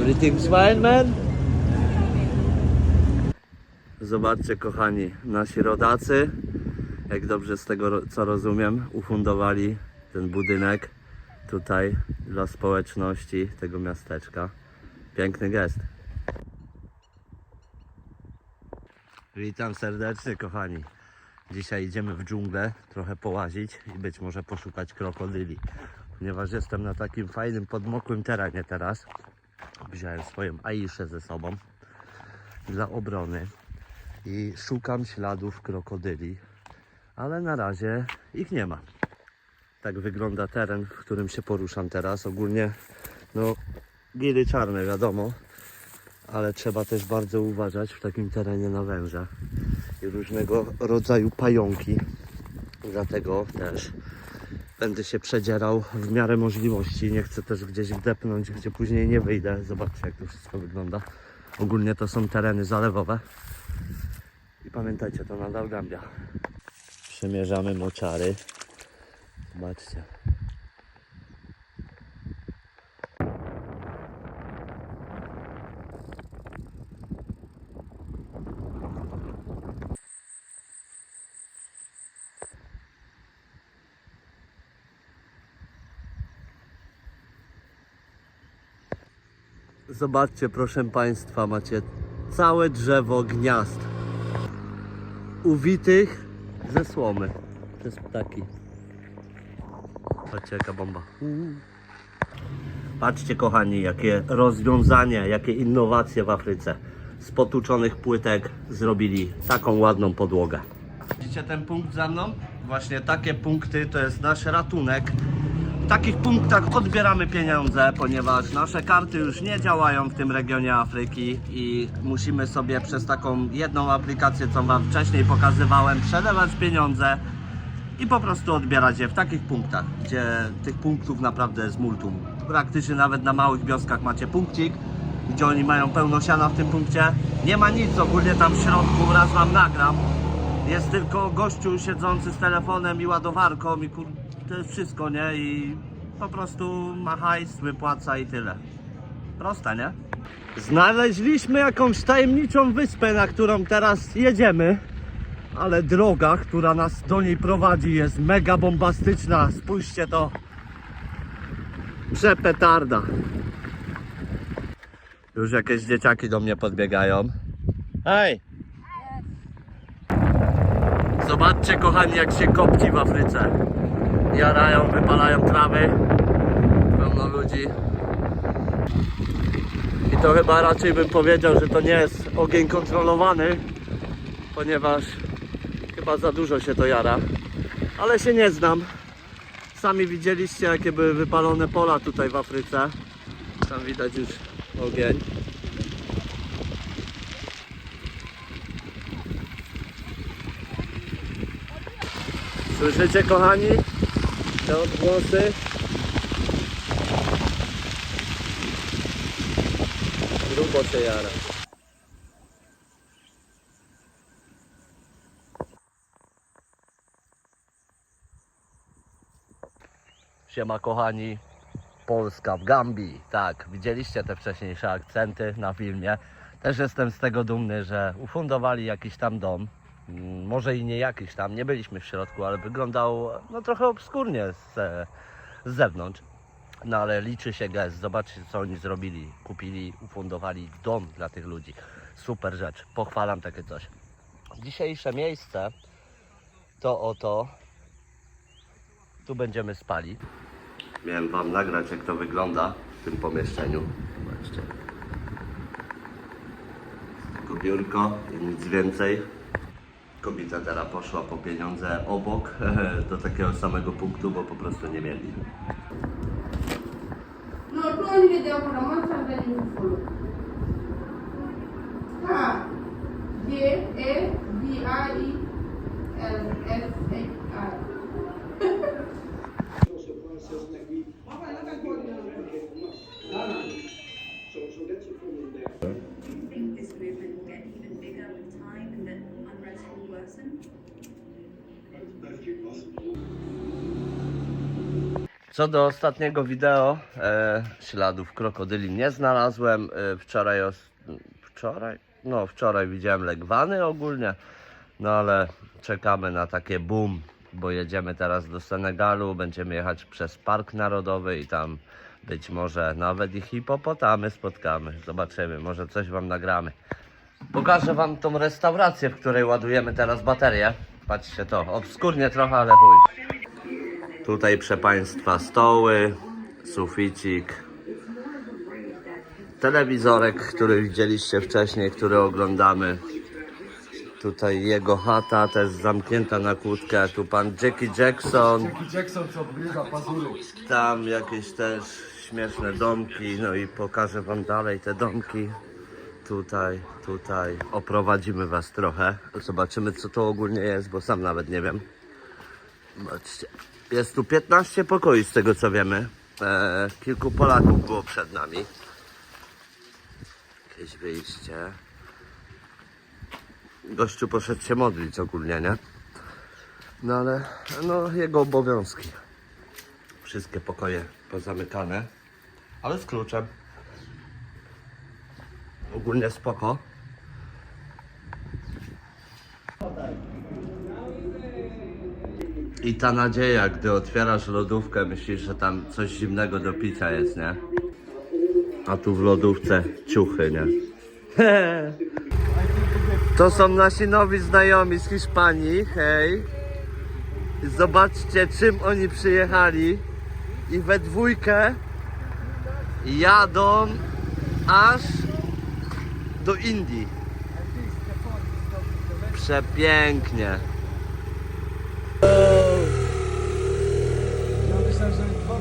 Everything's fine, man? Zobaczcie, kochani, nasi rodacy, jak dobrze z tego co rozumiem, ufundowali ten budynek tutaj dla społeczności tego miasteczka. Piękny gest. Witam serdecznie, kochani. Dzisiaj idziemy w dżunglę, trochę połazić i być może poszukać krokodyli. Ponieważ jestem na takim fajnym, podmokłym terenie teraz. Wziąłem swoją Aiszę ze sobą dla obrony i szukam śladów krokodyli, ale na razie ich nie ma. Tak wygląda teren, w którym się poruszam teraz. Ogólnie, no, giry czarne, wiadomo, ale trzeba też bardzo uważać w takim terenie na węże i różnego rodzaju pająki. Dlatego też będę się przedzierał w miarę możliwości. Nie chcę też gdzieś wdepnąć, gdzie później nie wyjdę. Zobaczcie, jak to wszystko wygląda. Ogólnie to są tereny zalewowe. I pamiętajcie, to nadal Gambia. Przemierzamy moczary. Zobaczcie. Zobaczcie, proszę Państwa, macie całe drzewo gniazd uwitych ze słomy przez ptaki. Patrzcie, jaka bomba. Patrzcie, kochani, jakie rozwiązanie, jakie innowacje w Afryce. Z potłuczonych płytek zrobili taką ładną podłogę. Widzicie ten punkt za mną? Właśnie takie punkty to jest nasz ratunek. Takich punktach odbieramy pieniądze, ponieważ nasze karty już nie działają w tym regionie Afryki i musimy sobie przez taką jedną aplikację, co Wam wcześniej pokazywałem, przelewać pieniądze i po prostu odbierać je w takich punktach, gdzie tych punktów naprawdę jest multum. Praktycznie nawet na małych wioskach macie punkcik, gdzie oni mają pełno siana w tym punkcie. Nie ma nic ogólnie tam w środku, raz Wam nagram. Jest tylko gościu siedzący z telefonem i ładowarką i kur... to jest wszystko, nie? I po prostu ma hajs, wypłaca i tyle. Proste, nie? Znaleźliśmy jakąś tajemniczą wyspę, na którą teraz jedziemy. Ale droga, która nas do niej prowadzi jest mega bombastyczna. Spójrzcie to. Przepetarda. Już jakieś dzieciaki do mnie podbiegają. Hej! Zobaczcie kochani jak się kopci w Afryce. Jarają, wypalają trawy. Pełno ludzi. I to chyba raczej bym powiedział, że to nie jest ogień kontrolowany, ponieważ chyba za dużo się to jara. Ale się nie znam. Sami widzieliście jakie były wypalone pola tutaj w Afryce. Tam widać już ogień. Słyszycie kochani? Te odgłosy? Grubo się jara. Siema kochani, Polska w Gambii. Tak, widzieliście te wcześniejsze akcenty na filmie. Też jestem z tego dumny, że ufundowali jakiś tam dom. Mm, Może i nie jakiś tam, nie byliśmy w środku, ale wyglądał no trochę obskurnie z, z zewnątrz. No ale liczy się gest. Zobaczcie co oni zrobili. Kupili, ufundowali dom dla tych ludzi. Super rzecz. Pochwalam takie coś. Dzisiejsze miejsce to oto tu będziemy spali. Miałem Wam nagrać, jak to wygląda w tym pomieszczeniu. Zobaczcie. Tylko biurko nic więcej. Kobieta teraz poszła po pieniądze obok do takiego samego punktu, bo po prostu nie mieli. No, tu and then you follow. Ha. J A D I E L S A Co do ostatniego wideo, e, śladów krokodyli nie znalazłem. E, wczoraj, os, wczoraj? No, wczoraj widziałem legwany ogólnie, no ale czekamy na takie boom, bo jedziemy teraz do Senegalu, będziemy jechać przez Park Narodowy i tam być może nawet i hipopotamy spotkamy. Zobaczymy, może coś Wam nagramy. Pokażę Wam tą restaurację, w której ładujemy teraz baterię. Patrzcie to, obskurnie trochę, ale chuj. Tutaj, proszę Państwa, stoły, suficik, telewizorek, który widzieliście wcześniej, który oglądamy. Tutaj jego chata też zamknięta na kłódkę. Tu pan Jackie Jackson. Jackie Jackson, co. Tam jakieś też śmieszne domki. No i pokażę wam dalej te domki. Tutaj, tutaj. Oprowadzimy was trochę. Zobaczymy co to ogólnie jest, bo sam nawet nie wiem. Zobaczcie. Jest tu 15 pokoi z tego co wiemy. E, kilku Polaków było przed nami. Jakieś wyjście. Gościu poszedł się modlić ogólnie, nie? No ale no jego obowiązki. Wszystkie pokoje pozamykane, ale z kluczem. Ogólnie spoko. I ta nadzieja, gdy otwierasz lodówkę, myślisz, że tam coś zimnego do picia jest, nie? A tu w lodówce ciuchy, nie? To są nasi nowi znajomi z Hiszpanii, hej. Zobaczcie, czym oni przyjechali. I we dwójkę jadą aż do Indii. Przepięknie. Ja myślałem, że dwa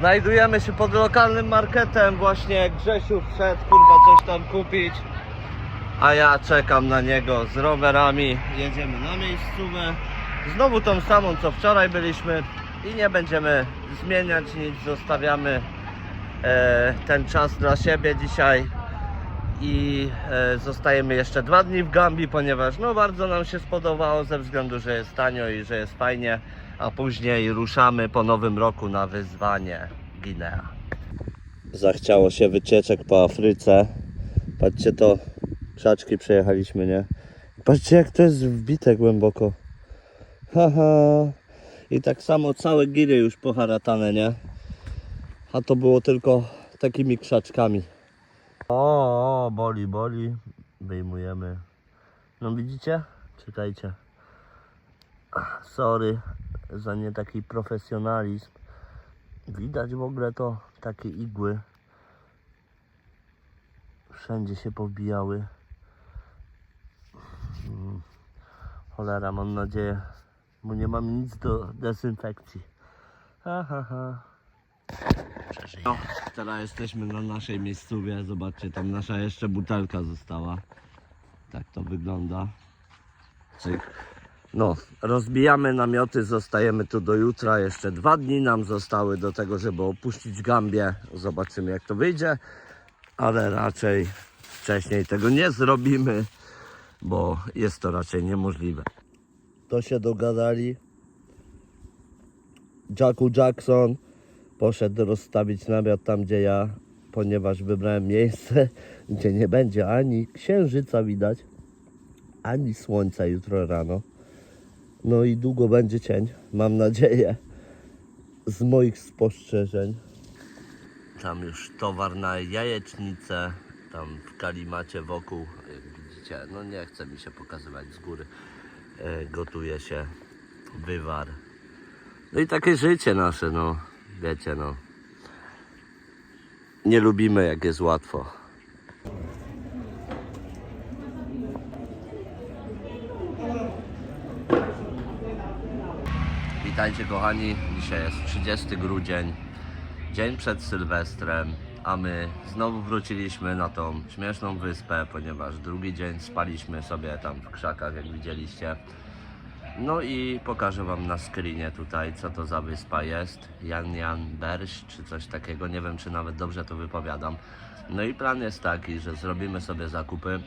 Znajdujemy się pod lokalnym marketem. Właśnie Grzesiu wszedł, kurwa, coś tam kupić. A ja czekam na niego z rowerami. Jedziemy na miejscówę. Znowu tą samą, co wczoraj byliśmy. I nie będziemy zmieniać nic. Zostawiamy e, ten czas dla siebie dzisiaj. I e, zostajemy jeszcze dwa dni w Gambii, ponieważ no bardzo nam się spodobało ze względu, że jest tanio i że jest fajnie. A później ruszamy po nowym roku na wyzwanie Guinea. Zachciało się wycieczek po Afryce. Patrzcie to, krzaczki przejechaliśmy, nie? Patrzcie jak to jest wbite głęboko. Haha. I tak samo całe giry już poharatane, nie? A to było tylko takimi krzaczkami. O, o, boli, boli. Wyjmujemy. No widzicie? Czekajcie. Sorry za nie taki profesjonalizm. Widać w ogóle to takie igły. Wszędzie się pobijały. Mm. Cholera, mam nadzieję, bo nie mam nic do dezynfekcji. Ha, ha, ha. No, teraz jesteśmy na naszej miejscówie. Zobaczcie, tam nasza jeszcze butelka została. Tak to wygląda. Cyk. No, rozbijamy namioty, zostajemy tu do jutra. Jeszcze dwa dni nam zostały do tego, żeby opuścić Gambię. Zobaczymy jak to wyjdzie, ale raczej wcześniej tego nie zrobimy, bo jest to raczej niemożliwe. To się dogadali. Jacku Jackson poszedł rozstawić namiot tam, gdzie ja, ponieważ wybrałem miejsce, gdzie nie będzie ani księżyca widać, ani słońca jutro rano. No i długo będzie cień, mam nadzieję, z moich spostrzeżeń. Tam już towar na jajecznicę, tam w kalimacie wokół, jak widzicie, no nie chce mi się pokazywać z góry, e, gotuje się wywar. No i takie życie nasze, no, wiecie, no. Nie lubimy jak jest łatwo. Witajcie kochani, dzisiaj jest 30 grudzień, dzień przed Sylwestrem, a my znowu wróciliśmy na tą śmieszną wyspę, ponieważ drugi dzień spaliśmy sobie tam w krzakach, jak widzieliście. No i pokażę Wam na screenie tutaj, co to za wyspa jest. Jan Jan Berś, czy coś takiego, nie wiem, czy nawet dobrze to wypowiadam. No i plan jest taki, że zrobimy sobie zakupy,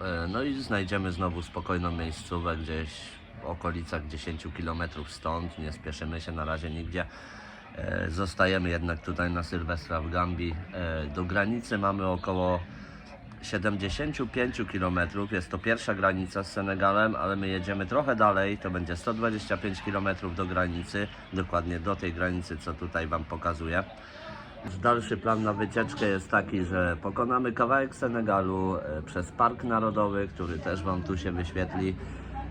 e, no i znajdziemy znowu spokojną miejscówę gdzieś okolicach 10 km stąd. Nie spieszymy się na razie nigdzie. E, Zostajemy jednak tutaj na Sylwestra w Gambii. E, Do granicy mamy około 75 km. Jest to pierwsza granica z Senegalem, ale my jedziemy trochę dalej. To będzie 125 km do granicy, dokładnie do tej granicy, co tutaj Wam pokazuję. Dalszy plan na wycieczkę jest taki, że pokonamy kawałek Senegalu e, przez Park Narodowy, który też Wam tu się wyświetli.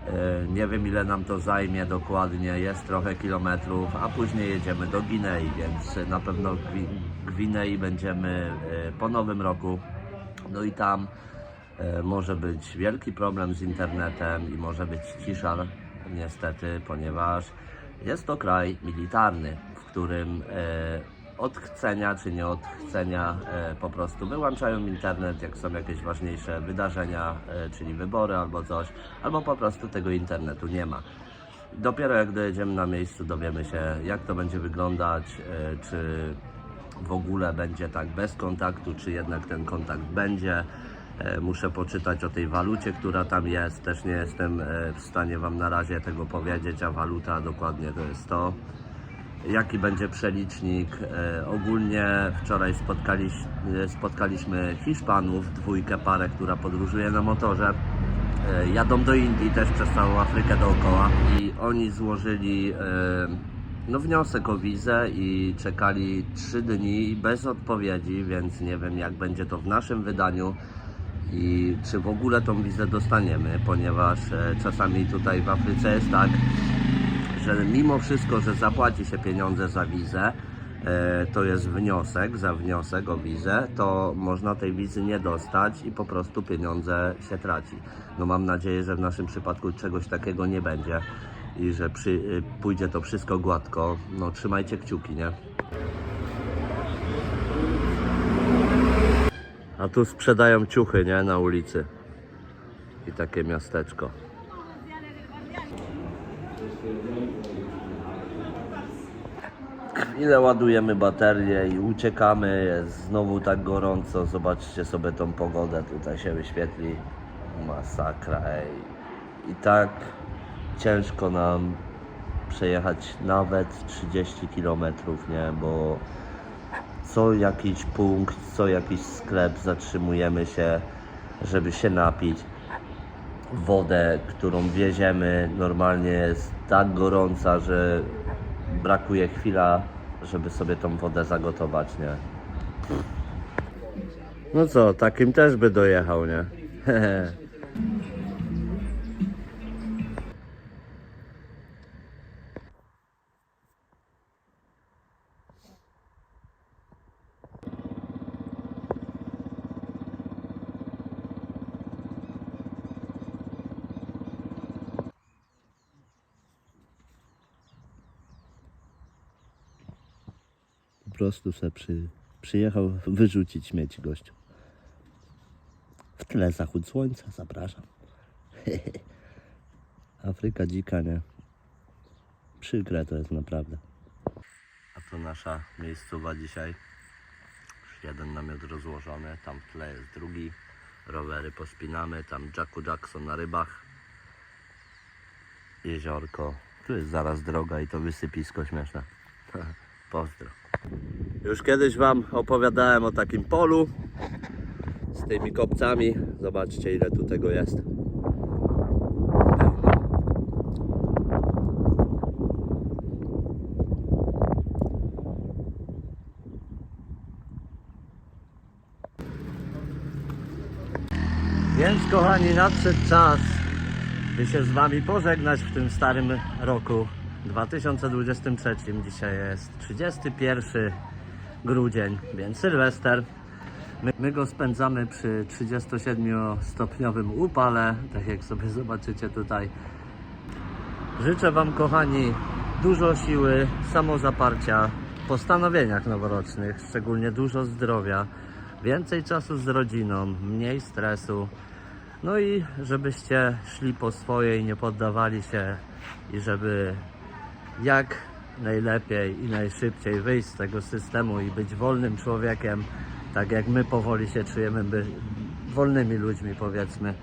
E, Nie wiem ile nam to zajmie dokładnie, jest trochę kilometrów, a później jedziemy do Gwinei, więc na pewno Gwinei będziemy e, po nowym roku. No i tam e, może być wielki problem z internetem i może być cisza niestety, ponieważ jest to kraj militarny, w którym od chcenia czy nie od chcenia e, po prostu wyłączają internet, jak są jakieś ważniejsze wydarzenia, e, czyli wybory albo coś, albo po prostu tego internetu nie ma. Dopiero jak dojedziemy na miejscu, dowiemy się, jak to będzie wyglądać, e, czy w ogóle będzie tak bez kontaktu, czy jednak ten kontakt będzie. Muszę poczytać o tej walucie, która tam jest. Też nie jestem w stanie Wam na razie tego powiedzieć, a waluta dokładnie to jest to. Jaki będzie przelicznik? E, ogólnie wczoraj spotkaliś, e, spotkaliśmy Hiszpanów, dwójkę parę, która podróżuje na motorze. E, jadą do Indii też przez całą Afrykę dookoła i oni złożyli no, wniosek o wizę i czekali 3 dni bez odpowiedzi, więc nie wiem jak będzie to w naszym wydaniu i czy w ogóle tą wizę dostaniemy, ponieważ czasami tutaj w Afryce jest tak, że mimo wszystko, że zapłaci się pieniądze za wizę, e, to jest wniosek, za wniosek o wizę, to można tej wizy nie dostać i po prostu pieniądze się traci. No mam nadzieję, że w naszym przypadku czegoś takiego nie będzie i że przy, y, pójdzie to wszystko gładko. No trzymajcie kciuki, nie? A tu sprzedają ciuchy, nie? Na ulicy. I takie miasteczko. Ile ładujemy baterię i uciekamy, jest znowu tak gorąco. Zobaczcie sobie tą pogodę, tutaj się wyświetli. Masakra. Ej. I tak ciężko nam przejechać nawet 30 km, nie? Bo co jakiś punkt, co jakiś sklep zatrzymujemy się, żeby się napić. Wodę, którą wieziemy, normalnie jest tak gorąca, że brakuje chwila, żeby sobie tą wodę zagotować, nie? No co, takim też by dojechał, nie? prostu se przy, przyjechał wyrzucić śmieci gościu. W tle zachód słońca, zapraszam. Afryka dzika, nie? Przykre to jest naprawdę. A to nasza miejscowa dzisiaj. Już jeden namiot rozłożony, tam w tle jest drugi. Rowery pospinamy, tam Jacku Jackson na rybach. Jeziorko. Tu jest zaraz droga i to wysypisko śmieszne. Pozdro. Już kiedyś Wam opowiadałem o takim polu z tymi kopcami. Zobaczcie ile tu tego jest. Więc kochani, nadszedł czas, by się z Wami pożegnać w tym starym roku 2023. Dzisiaj jest 31 grudzień, więc Sylwester. My, my go spędzamy przy 37-stopniowym upale, tak jak sobie zobaczycie tutaj. Życzę Wam, kochani, dużo siły, samozaparcia postanowieniach noworocznych, szczególnie dużo zdrowia, więcej czasu z rodziną, mniej stresu. No i żebyście szli po swoje i nie poddawali się i żeby jak najlepiej i najszybciej wyjść z tego systemu i być wolnym człowiekiem, tak jak my powoli się czujemy by wolnymi ludźmi powiedzmy.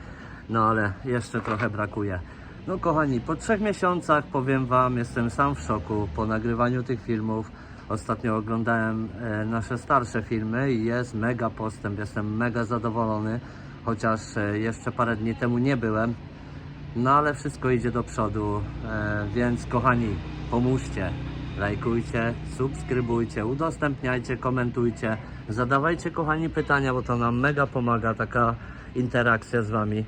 No ale jeszcze trochę brakuje. No kochani, po trzech miesiącach powiem Wam, jestem sam w szoku po nagrywaniu tych filmów. Ostatnio oglądałem e, nasze starsze filmy i jest mega postęp, jestem mega zadowolony, chociaż e, jeszcze parę dni temu nie byłem. No ale wszystko idzie do przodu, e, więc kochani, pomóżcie, lajkujcie, subskrybujcie, udostępniajcie, komentujcie, zadawajcie kochani pytania, bo to nam mega pomaga taka interakcja z Wami.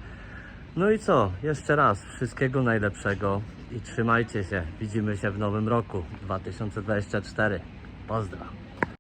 No i co? Jeszcze raz wszystkiego najlepszego i trzymajcie się. Widzimy się w nowym roku 2024. Pozdro.